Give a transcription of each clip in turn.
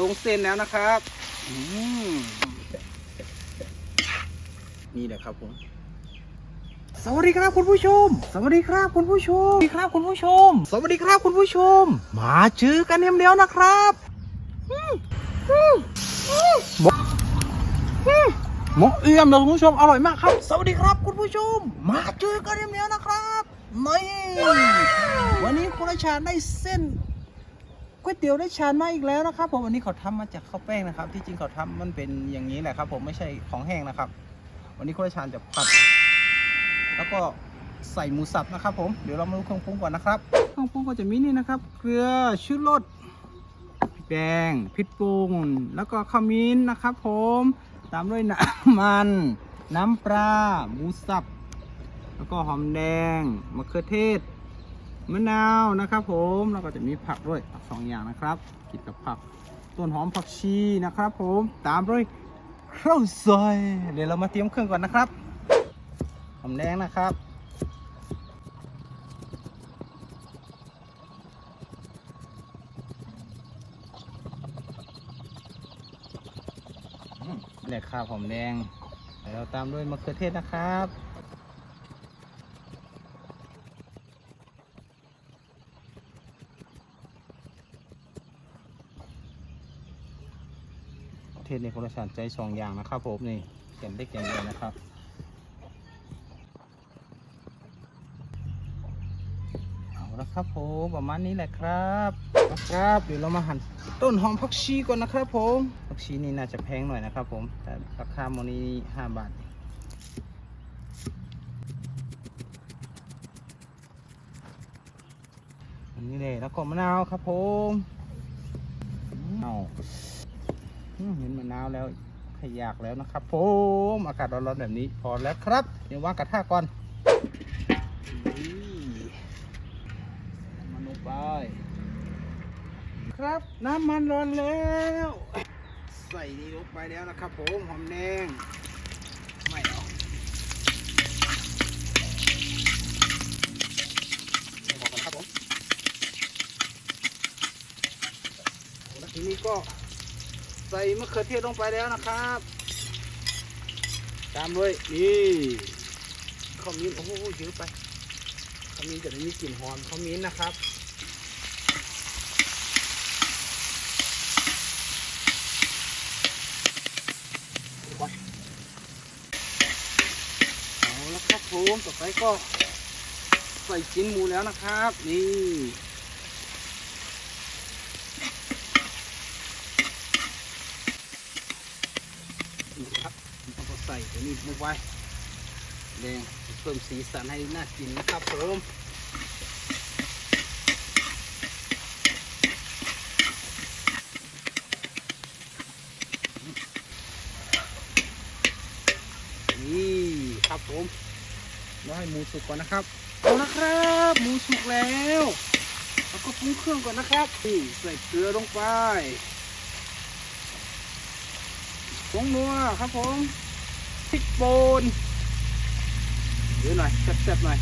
ลงเส้นแล้วนะครับอืมนี่แหละครับผมสวัสดีครับคุณผู้ชม สวัสดีครับคุณผู้ชมสวัสดีครับคุณผู้ชม สวัสดีครับคุณผู้ชม มาเจอกันเดียวนะครับอืมอืมอืมหมกอืมหมกเอี่ยมเลยคุณผู้ชมอร่อยมากครับ สวัสดีครับคุณผู้ชม มาเจอกันเดียวนะครับนี่วันนี้คุณราชาได้เส้น ก๋วยเตี๋ยวได้ชานมาอีกแล้วนะครับผมวันนี้เขาทำมาจากข้าวแป้งนะครับ ที่จริงเขาทำมันเป็นอย่างนี้แหละครับ ผมไม่ใช่ของแห้งนะครับ วันนี้คุณราชาจะผัด แล้วก็ใส่หมูสับนะครับ ผมเดี๋ยวเรามาดูเครื่องปรุงก่อนนะครับเครื่องปรุงก็จะมีนี่นะครับเกลือชูรสพริกแดงพริกปรุงแล้วก็ขมิ้นนะครับ ผมตามด้วยน้ำมัน น้ำปลาหมูสับ แล้วก็หอมแดงมะเขือเทศ มะนาวนะครับ ผมแล้วก็จะมีผักด้วยสองอย่างนะครับ กินกับผักต้นหอมผักชีนะครับ ผมตามด้วยข้าวซอยเดี๋ยวเรามาเตรียมเครื่องก่อนนะครับหอมแดงนะครับอืมเนี่ยข้าวหอมแดงแล้วตามด้วยมะเขือเทศนะครับ เทศในคนละสารใจสองอย่างนะครับผมนี่เขียนได้เขียนเลยนะครับเอาละครับผมประมาณนี้แหละครับนะครับเดี๋ยวเรามาหั่นต้นหอมผักชีก่อนนะครับผมผักชีนี่น่าจะแพงหน่อยนะครับผมแต่ราคาโมนี้ห้าบาทนนี้เลยแล้วก็มะนาวครับผมเอา เห็นมะนาวแล้วขยากแล้วนะครับผมอากาศร้อนๆแบบนี้พอแล้วครับ เดี๋ยววางกระทะก่อนนี่มันลงไป ครับน้ำมันร้อนแล้ว ใส่นี่ลงไปแล้วนะครับผมหอมแดงไม่เอาเอกกันครับผมแล้วทีนี้ก็ ใส่มะเขือเทศลงไปแล้วนะครับ ตามด้วยนี่ข้าวมิ้นโอ้โหเยอะไปข้าวมิ้นจะได้มีกลิ่นหอมข้าวมิ้นนะครับโอ้ยเอาละครับผมต่อไปก็ใส่ชิ้นหมูแล้วนะครับ นี่ครับผมก็ใส่ ตัวนี้ลงไปแดงเพิ่มสีสันให้น่ากินนะครับผมนี่ครับผมรอให้หมูสุกก่อนนะครับเอาละครับหมูสุกแล้วแล้วก็ปรุงเครื่องก่อนนะครับนี่ใส่เกลือลงไปผงนัวครับผม พริกป่นดี๋ยวหน่อยแซ่บๆหน่อย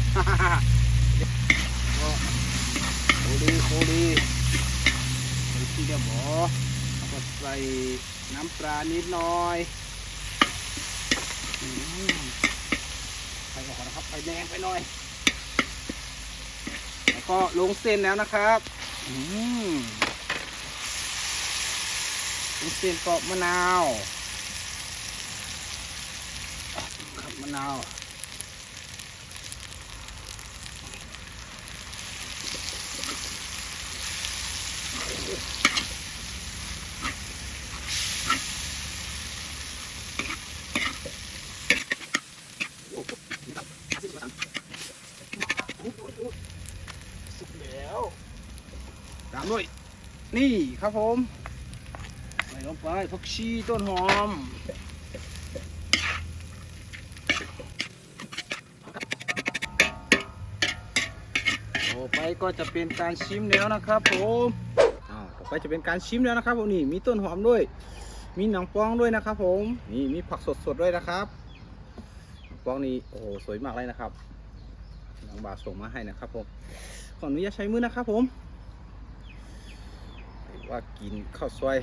โคดีโคดีใส่ที่เดียวบอแล้วก็ใส่น้ำปลานิดหน่อยอืมใส่ออกก่อนนะครับไฟแดงไปหน่อย แล้วก็ลงเส้นแล้วนะครับอืมลงเส้นก็มะนาว ครับมะ นาวสุกแล้วตามด้วย นี่ครับผมใส่ลงไปผักชีต้นหอม ไปก็จะเป็นการชิมแล้วนะครับผมอ้าวต่อไปจะเป็นการชิมแล้วนะครับผมนี่มีต้นหอมด้วย มีหนังปองด้วยนะครับ ผมนี่มีผักสดๆด้วยนะครับปองนี่โอ้โหสวยมากเลยนะครับน้องบาส่งมาให้นะครับ ผมขออนุญาตใช้มือนะครับ ผมว่ากินข้าวซอย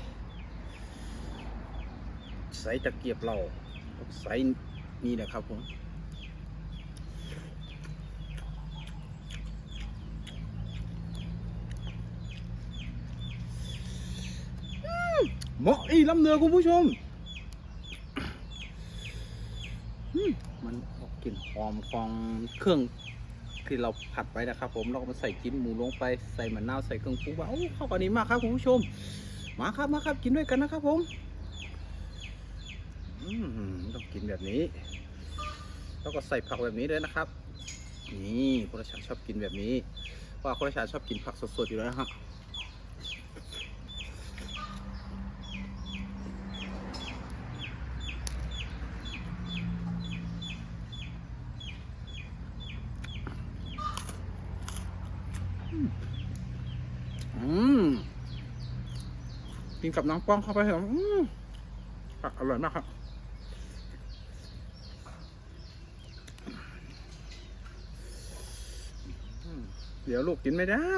ใส่ตะเกียบเราใส่นี่แหละครับผมอืมเหมาะอีลำเนื้อคุณผู้ชม มันออกกลิ่นหอมของเครื่องที่เราผัดไว้นะครับ ผมเราก็มาใส่กินหมูลงไปใส่มะนาวใส่เครื่องปรุงว่าโอ้เข้ากันดีมากครับคุณผู้ชม มาครับมาครับกินด้วยกันนะครับ ผมอืมต้องกินแบบนี้ แล้วก็ใส่ผักแบบนี้ด้วยนะครับ นี่คนละชาชอบกินแบบนี้เพราะว่าคนละชาชอบกินผักสดๆอยู่แล้วนะฮะ อืมกินกับน้ำป้องเข้าไปเหรออืมอร่อยมากครับเดี๋ยวลูกกินไม่ได้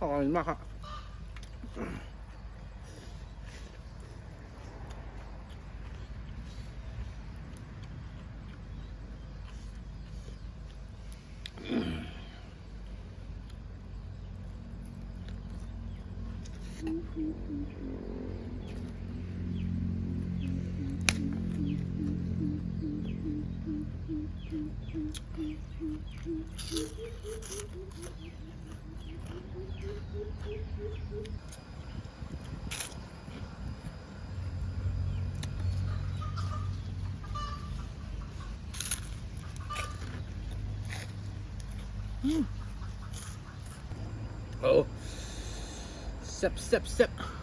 อร่อยมากครับ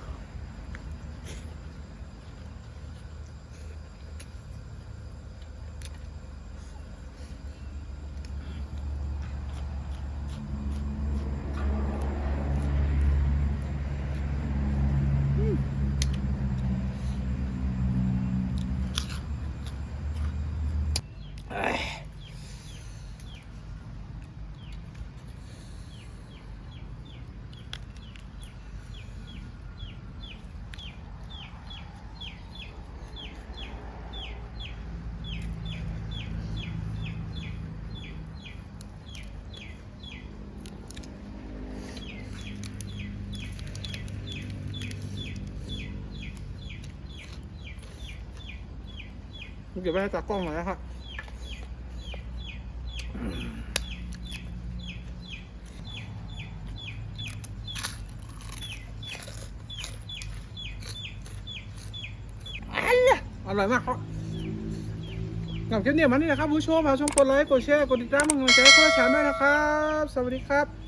เก็บไว้ให้ตากล้องหน่อยนะครับอันเนี้ยอร่อยมากครับกับคลิปนี้มันนี่นะครับผู้ชมฝากชมกดไลค์กดแชร์กดติดตามกำลังใจให้พวกเราชาด้วยนะครับ สวัสดีครับ